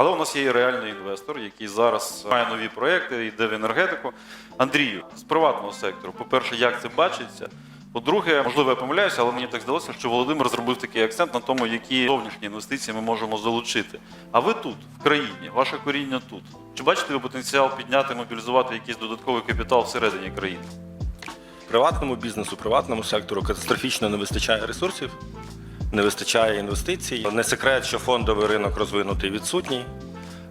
Але у нас є і реальний інвестор, який зараз має нові проекти, йде в енергетику. Андрію, з приватного сектору, по-перше, як це бачиться? По-друге, можливо, я помиляюся, але мені так здалося, що Володимир зробив такий акцент на тому, які зовнішні інвестиції ми можемо залучити. А ви тут, в країні, ваше коріння тут. Чи бачите ви потенціал підняти, мобілізувати якийсь додатковий капітал всередині країни? Приватному бізнесу, приватному сектору катастрофічно не вистачає ресурсів, не вистачає інвестицій. Не секрет, що фондовий ринок розвинутий відсутній.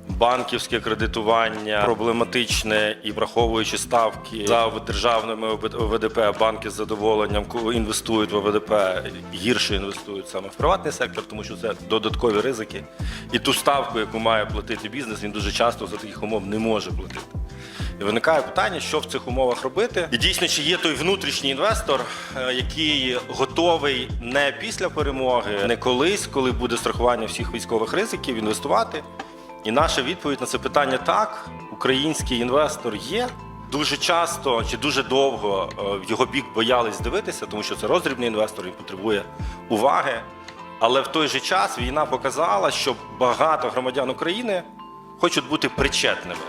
Банківське кредитування проблематичне і враховуючи ставки за державними ВДП, банки з задоволенням інвестують в ВДП, гірше інвестують саме в приватний сектор, тому що це додаткові ризики. І ту ставку, яку має платити бізнес, він дуже часто за таких умов не може платити. І виникає питання, що в цих умовах робити. І дійсно, чи є той внутрішній інвестор, е, який готовий не після перемоги, не колись, коли буде страхування всіх військових ризиків, інвестувати. І наша відповідь на це питання так: український інвестор є. Дуже часто чи дуже довго е, в його бік боялись дивитися, тому що це роздрібний інвестор, він потребує уваги. Але в той же час війна показала, що багато громадян України хочуть бути причетними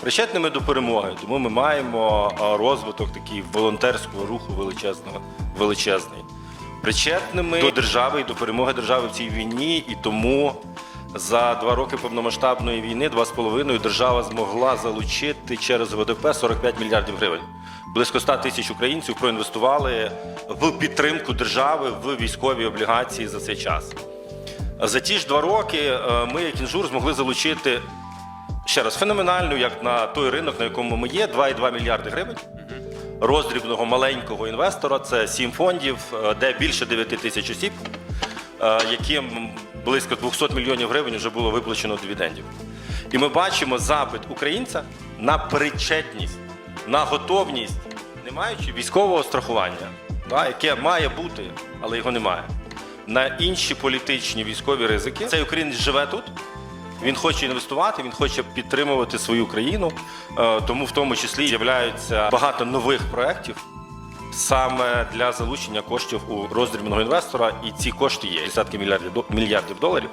причетними до перемоги. Тому ми маємо розвиток такий волонтерського руху величезного, величезний. Причетними до держави і до перемоги держави в цій війні. І тому за два роки повномасштабної війни, два з половиною, держава змогла залучити через ВДП 45 мільярдів гривень. Близько 100 тисяч українців проінвестували в підтримку держави в військові облігації за цей час. За ті ж два роки е, ми, як інжур, змогли залучити ще раз феноменальну, як на той ринок, на якому ми є, 2,2 мільярди гривень. Роздрібного маленького інвестора це сім фондів, е, де більше 9 тисяч осіб, е, яким близько 200 мільйонів гривень вже було виплачено дивідендів. І ми бачимо запит українця на причетність, на готовність, не маючи військового страхування, яке має бути, але його немає. На інші політичні військові ризики. Цей українець живе тут, він хоче інвестувати, він хоче підтримувати свою країну. Е, Тому в тому числі з'являються багато нових проєктів саме для залучення коштів у роздрібного інвестора. І ці кошти є десятки мільярдів мільярдів доларів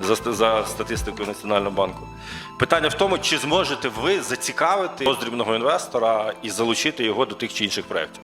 за, за статистикою Національного банку. Питання в тому, чи зможете ви зацікавити роздрібного інвестора і залучити його до тих чи інших проєктів.